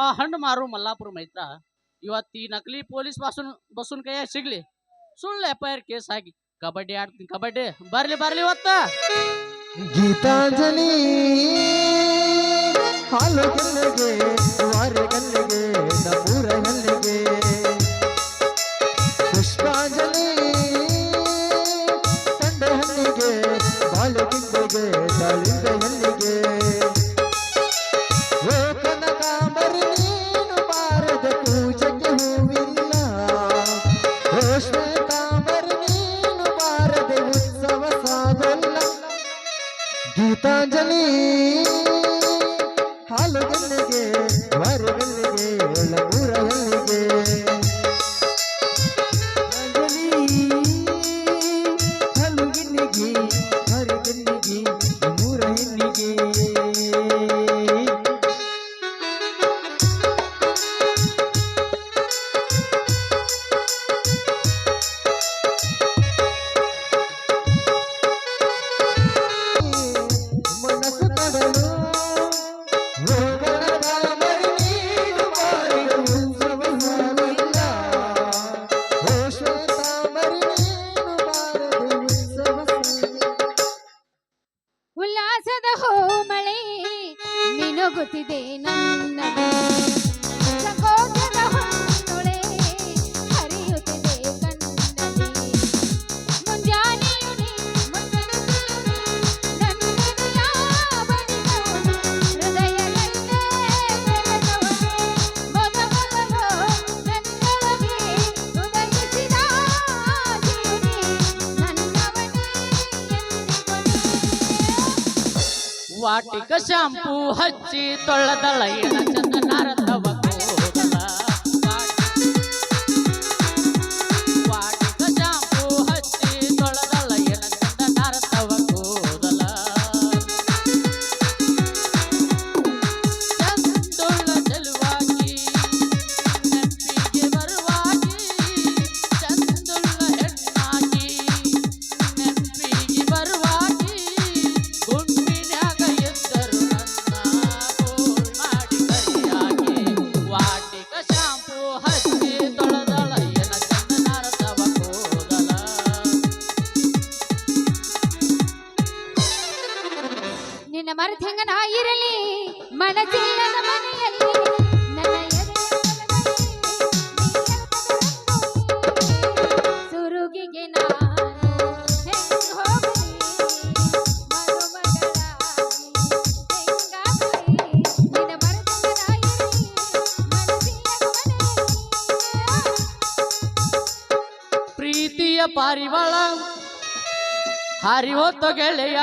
ಆ ಹಣ್ಣು ಮಾರು ಮಲ್ಲಾಪುರ ಮೈತ್ರ. ಇವತ್ತು ಈ ನಕಲಿ ಪೊಲೀಸ್ ಬಸ್ಸನ್ ಬಸ್ಸನ್ ಕೈಯಾಗ ಸಿಗ್ಲಿ. ಸುಳ್ಳು ಎಫ್ ಐ ಆರ್ ಕೇಸ್ ಹಾಕಿ ಕಬಡ್ಡಿ ಆಡ್ತೀನಿ, ಕಬಡ್ಡಿ. ಬರ್ಲಿ ಬರ್ಲಿ ಇವತ್ತ. ಗೀತಾಂಜಲಿ, ಹಾಲು ಗೆಲ್ಲಿಗೆ ವಾರೆ ಗಲ್ಲಿಗೆ ವಾಟಿಕ ಶಾಂಪೂ ಹಚ್ಚಿ ತೊಳ್ಳದಳ ಏನ ಪಾರಿವಾಳ ಹಾರಿ ಹೋತು ಗೆಳೆಯ.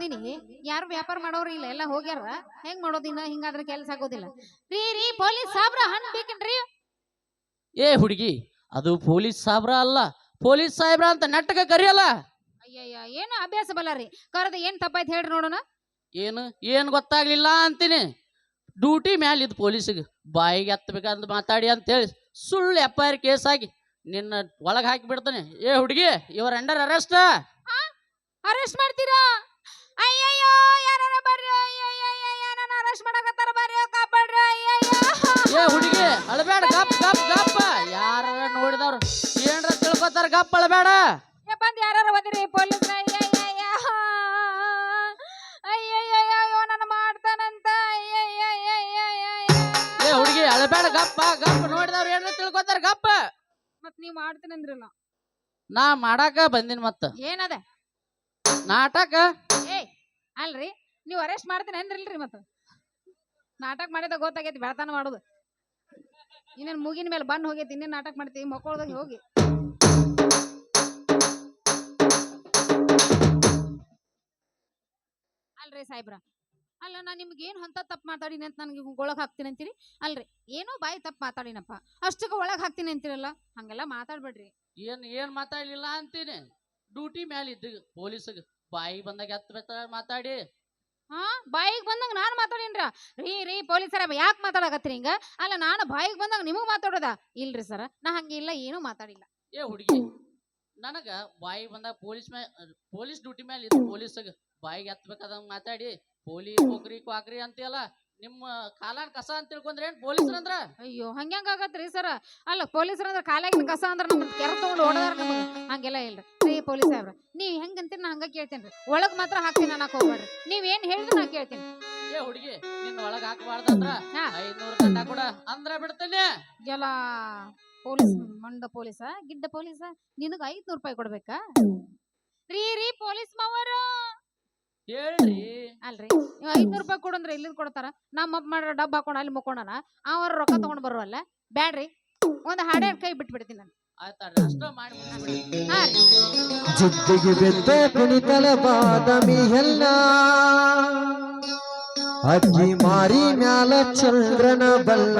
ತಂದಿನಿ ಯಾರು ವ್ಯಾಪಾರ ಮಾಡೋರು ಇಲ್ಲ ಎಲ್ಲ ಹೋಗ್ಯಾರ. ಹೆಂಗ್ ಮಾಡೋದಿನ ಹಿಂಗಾದ್ರೆ ಕೆಲಸ ಆಗೋದಿಲ್ಲ. ರೀ ರೀ ಪೊಲೀಸ್ ಸಾಬ್ರ ಹಣ್ ಬೇಕೇನ್ರಿ? ಏ ಹುಡುಗಿ ಅದು ಪೊಲೀಸ್ ಸಾಬ್ರ ಅಲ್ಲ. ಪೊಲೀಸ್ ಸಾಹೇಬ್ರ ಅಂತ ನೆಟ್ಟಗ ಕರಿಯಲ್ಲ. ಅಯ್ಯಯ್ಯ ಏನು ಅಭ್ಯಾಸ ಬಲ್ಲ ರೀ? ಕರೆದ ಏನ್ ತಪ್ಪಾಯ್ತು ಹೇಳ್ರಿ ನೋಡೋಣ. ಏನು? ಏನು ಗೊತ್ತಾಗ್ಲಿಲ್ಲ ಅಂತೀನಿ. ಡ್ಯೂಟಿ ಮ್ಯಾಲ ಇದು ಪೊಲೀಸಿಗೆ. ಬಾಯಿಗೆ ಹತ್ತಬೇಕಂತ ಮಾತಾಡಿ ಅಂತ ಹೇಳಿ ಸುಳ್ಳು ಎಫ್ ಐ ಆರ್ ಕೇಸ್ ಆಗಿ ನಿನ್ನ ಒಳಗೆ ಹಾಕಿ ಬಿಡ್ತಾನೆ. ಏ ಹುಡುಗಿ ಇವರ ಅಂಡರ್ ಅರೆಸ್ಟ್ ಅರೆಸ್ಟ್ ಮಾಡ್ತೀರಾ? ಅಯ್ಯಯ್ಯೋ ಯಾರ ಬರ್ರಿ ಅಯ್ಯಯ್ಯಯ್ಯ ನನ್ನ ಅರೆಸ್ಟ್ ಮಾಡಕತ್ತಾರ ಬರ್ರಿ ಕಾಪಾಡ್ರಿ ಅಯ್ಯಯ್ಯ. ಏ ಹುಡುಗಿ ಅಳಬೇಡ ಗಪ್ ಗಪ್ ಗಪ್ಪ ಯಾರ ನೋಡಿದವ್ರು ಏನ್ರ ತಿಳ್ಕೊತಾರ ಗಪ್ ಅಳಬೇಡ ಏ ಬಂದ್ ಯಾರಾರ ಬಂದಿರಿ ಪೊಲೀಸ್ ಅಯ್ಯಯ್ಯಯ್ಯ ಅಯ್ಯಯ್ಯಯ್ಯೋ. ನನ್ನ ಮಾಡ್ತಾನಂತ ಅಯ್ಯಯ್ಯಯ್ಯ ಏ ಹುಡುಗಿ ಅಳಬೇಡ ಗಪ್ಪ ಗಪ್ ನೋಡಿದವ್ರು ಏನ್ರ ತಿಳ್ಕೊತಾರ ಗಪ್ಪ ಮತ್ ನೀವ್ ಮಾಡ್ತೀನಂದ್ರಲ್ಲ ನಾ ಮಾಡಾಕ ಬಂದಿನ ಮತ್ತ ಏನದ ನಾಟಕ ಅಲ್ರಿ? ನೀವು ಅರೆಸ್ಟ್ ಮಾಡ್ತೀನಿ ಅಂದ್ರಲ್ರಿ ಮತ್ತ? ನಾಟಕ ಮಾಡಿದ ಗೊತ್ತಾಗೈತಿ, ಬೆಳತಾನ ಮಾಡೋದು. ಇನ್ನೇನು ಮುಗಿನ ಮೇಲೆ ಬಂದ್ ಹೋಗೈತಿ, ಇನ್ನೇನ್ ನಾಟಕ ಮಾಡ್ತೀವಿ ಮಕ್ಕಳದಾಗ ಹೋಗಿ. ಅಲ್ರಿ ಸಾಹೇಬ್ರ, ಅಲ್ಲ ನಾ ನಿಮ್ಗೆ ಏನು ಅಂತ ತಪ್ಪು ಮಾತಾಡಿನಿ ಅಂತ ನನಗೆ ಒಳಗೆ ಹಾಕ್ತೀನಿ ಅಂತೀರಿ? ಅಲ್ರಿ, ಏನೋ ಬಾಯಿ ತಪ್ಪು ಮಾತಾಡಿನಪ್ಪ. ಅಷ್ಟಕ್ಕೆ ಒಳಗೆ ಹಾಕ್ತೀನಿ ಅಂತೀರಲ್ಲ? ಹಂಗೆಲ್ಲ ಮಾತಾಡ್ಬೇಡ್ರಿ. ಏನ್ ಏನ್ ಮಾತಾಡ್ಲಿಲ್ಲ ಅಂತೀನಿ. ಡ್ಯೂಟಿ ಮ್ಯಾಲ ಇದ್ದ ಪೊಲೀಸ್ಗೆ. ಬಾಯಿ ಬಂದಾಗ ಎತ್ತ ಮಾತಾಡಿ. ಹಾ ಬಾಯಿಗೆ ಬಂದಂಗ ನಾನು ಮಾತಾಡೀನ್ರ? ರೀ ರೀ ಪೊಲೀಸರ ಯಾಕೆ ಮಾತಾಡಕತ್ರಿ ಹಿಂಗ? ಅಲ್ಲ ನಾನು ಬಾಯಿಗೆ ಬಂದಾಗ ನಿಮಗ್ ಮಾತಾಡೋದ? ಇಲ್ರಿ ಸರ ನಾ ಹಂಗಿಲ್ಲ ಏನೂ ಮಾತಾಡಿಲ್ಲ. ಏ ಹುಡುಗಿ ನನಗ ಬಾಯಿ ಬಂದಾಗ ಪೊಲೀಸ್ ಮ್ಯಾ ಪೊಲೀಸ್ ಡ್ಯೂಟಿ ಮೇಲೆ ಪೊಲೀಸ್ ಬಾಯಿಗೆ ಎತ್ತಬೇಕಾದಂಗ ಮಾತಾಡಿ ಪೊಲೀಸ್ ಹೋಗ್ರಿ ಕ್ವಾಕ್ರಿ ಅಂತೀಯಲ್ಲ ನಿಮ್ಮ ಕಾಲಾನ್ ಕಸ ಅಂತ ತಿಳ್ಕೊಂಡ್ರೆ ಏನ್ ಪೊಲೀಸ್ರ ಅಂದ್ರ? ಅಯ್ಯೋ ಹಂಗ್ಯಾಂಗ ಆಗತ್ರಿ ಸರ? ಅಲ್ಲ ಪೊಲೀಸರ ಅಂದ್ರ ಕಾಲಾಗಿನ ಕಸ ಅಂದ್ರ ನಮ್ ಕೆರ ತಗೊಂಡು ಓಡದಾರ ನಮಗೆ. ಹಂಗೆಲ್ಲ ಇಲ್ರಿ. ರೀ ಪೊಲೀಸ್ ಸಾಹೇಬ್ರ ನೀವ್ ಹೆಂಗಂತೀರಿ ನಾ ಹಂಗ ಕೇಳ್ತೇನ್ರಿ? ಒಳಗ್ ಮಾತ್ರ ಹಾಕ್ತೀನಿ ಅನ್ನಕ್ ಹೋಗ್ಬೇಡ್ರಿ. ನೀವ್ ಏನ್ ಹೇಳಿದ್ರು ನಾ ಕೇಳ್ತೀನಿ. ಏ ಹುಡುಗಿ ನಿನ್ನ ಒಳಗ್ ಹಾಕಬಾರ್ದಂದ್ರ ಹಾ. ಐದ್ನೂರು ದಂಡ ಕೊಡ. ಅಂದ್ರ ಬಿಡ್ತೇನೆ. ಎಲ್ಲ ಪೊಲೀಸ್ ಮಂಡ ಪೊಲೀಸ? ಗಿಡ್ಡ ಪೊಲೀಸ? ನಿನಗ ಐದ್ನೂರು ರೂಪಾಯಿ ಕೊಡ್ಬೇಕಾ? ರೀ ರೀ ಪೊಲೀಸ್ ಮಾವರು! ಹೇಳ್ರಿ ಅಲ್ರಿ? ನೀವು ಐನೂರು ರೂಪಾಯಿ ಕೊಡಂದ್ರೆ ಇಲ್ಲಿ ಕೊಡ್ತಾರ? ನಮ್ಮ ಅಪ್ಪ ಮಾಡ್ರ ಡಬ್ಬ ಹಾಕೋಣ ಅಲ್ಲಿ ಮುಕ್ಕೊಂಡನ ಅವ್ರ ರೊಕ್ಕ ತಗೊಂಡ್ ಬರುವಲ್ಲ? ಬ್ಯಾಡ್ರಿ. ಒಂದ್ ಹಾಡೆ ಕೈ ಬಿಟ್ಬಿಡ್ತೀನಿ ನಾನು. ಆಯ್ತಾಡ್ರಿ ಅಷ್ಟ ಮಾಡಿ ಮುಗಿಸ್ಬಿಡಿ. ಹಾ ರೀ. ಜಿದ್ದಿಗೆ ಬೆದ್ದ ಕುಣಿತಲ ಬಾದಾಮಿ ಎಲ್ಲ ಅಜ್ಜಿ ಮಾರಿ ಮ್ಯಾಲ ಚಂದ್ರನ ಬಲ್ಲ.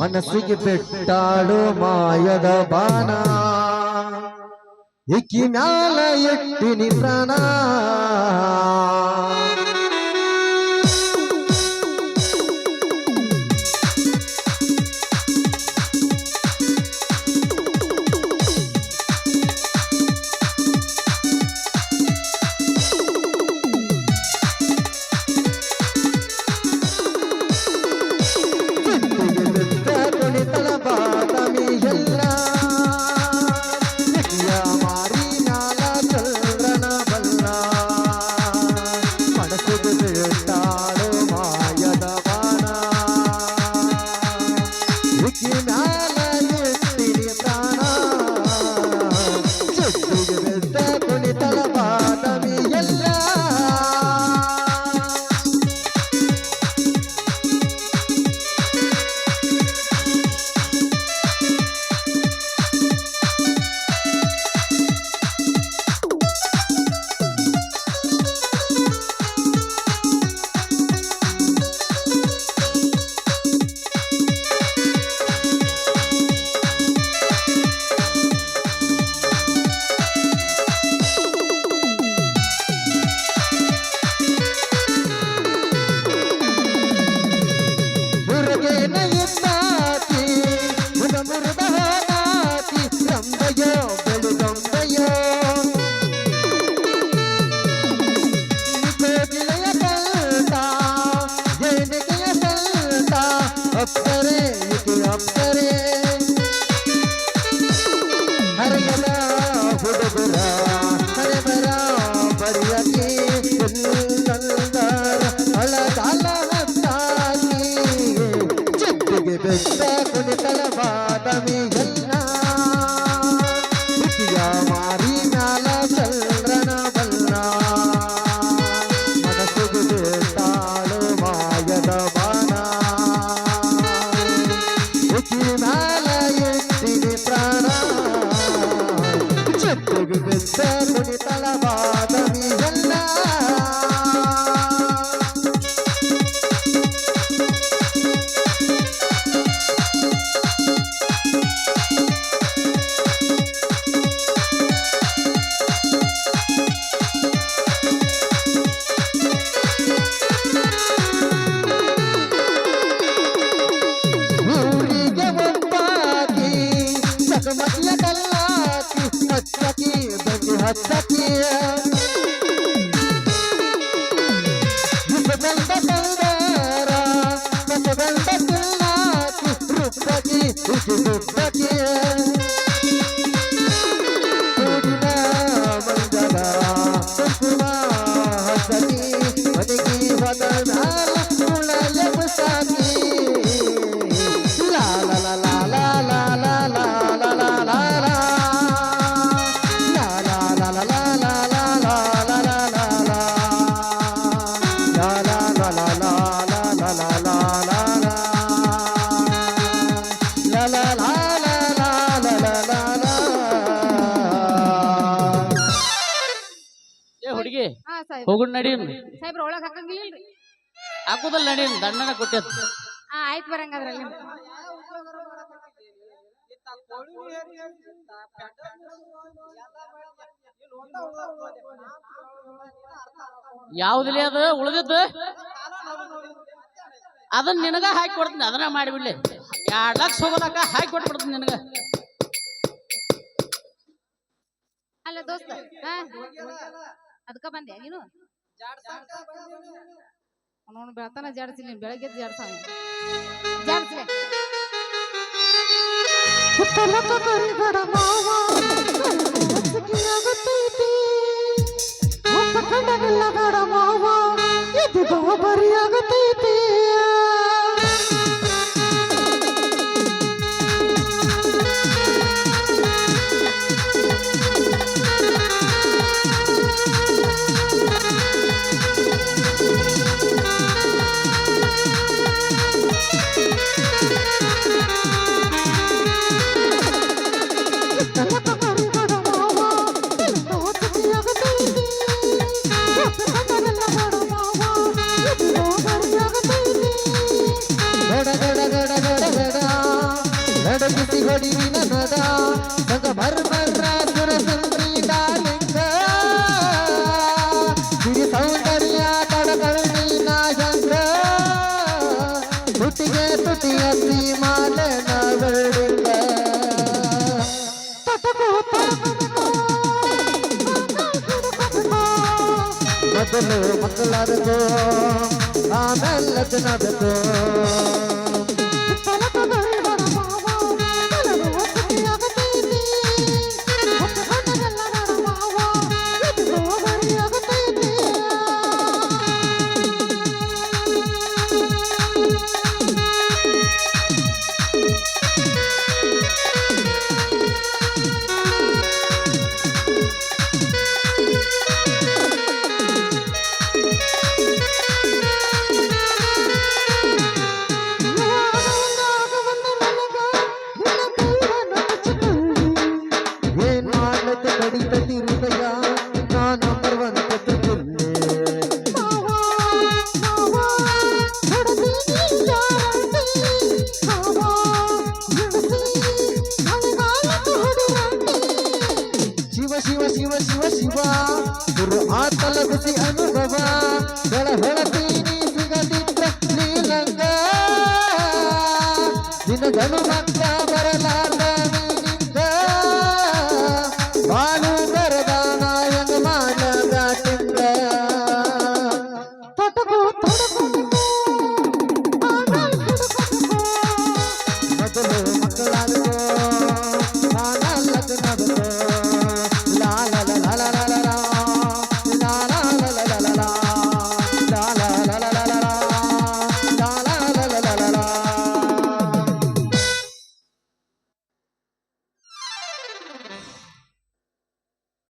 ಮನಸ್ಸಿಗೆ ಬೆಟ್ಟಾಡು ಮಾಯದ ಬಾಣ. ఎక్కినాల ఎట్టిని ప్రాణ. star. বেগুন বেগুন কলম What's up, yeah? ಹೋಗುಣ್ ನಡೀನ್ ಸಾಹೇಬ್ರ ಒಳಗ್ ಹಾಕಂಗಿಲ್ರಿ ಹಾಕುದಲ್ಲ ನಡೀನ್ ದಂಡನ ಕೊಟ್ಟೈತಿ ಹಾ ಆಯ್ತು ಬರಂಗಾದ್ರಲ್ಲಿ ಯಾವ್ದಿಲ್ಲ ಅದು? ಉಳಿದಿದ್ದು? ಅದನ್ನ ನಿನಗ ಹಾಕಿ ಕೊಡ್ತೀನಿ ಅದನ್ನ ಮಾಡಿಬಿಡ್ಲಿ ಎರಡ್ ಲಕ್ಷ ಹೋಗೋದಕ್ಕ ಹಾಕಿ ಕೊಟ್ಬಿಡ್ತೀನಿ ನಿನಗ. ಅಲ್ಲ ದೋಸ್ತ ಅದಕ್ಕ ಬಂದೆ ನೀನು ಅವನು ಬೆಳತನ ಜಾಡ್ಸಿಲ್ಲ ಬೆಳಗ್ಗೆ ಜಾಡ್ಸಾವ ಜಾಡ್ಸ್ಲೆ ಹುತ್ತಲಕ ಕರಿಬೇಡ ಮಾವ ಹಾಸಿಗೆಯಾಗುತ್ತೈತಿ ಹೊತ್ತ ಕಣ್ಣಗೆಲ್ಲ ಬೇಡ ಮಾವ ಇದು ಗಾಬರಿಯಾಗುತ್ತೈತಿ ಮೊದಲು ಮಕ್ಕಳಾದಕೋ ಆಮೇಲೆ ಲಗ್ನದಕೋ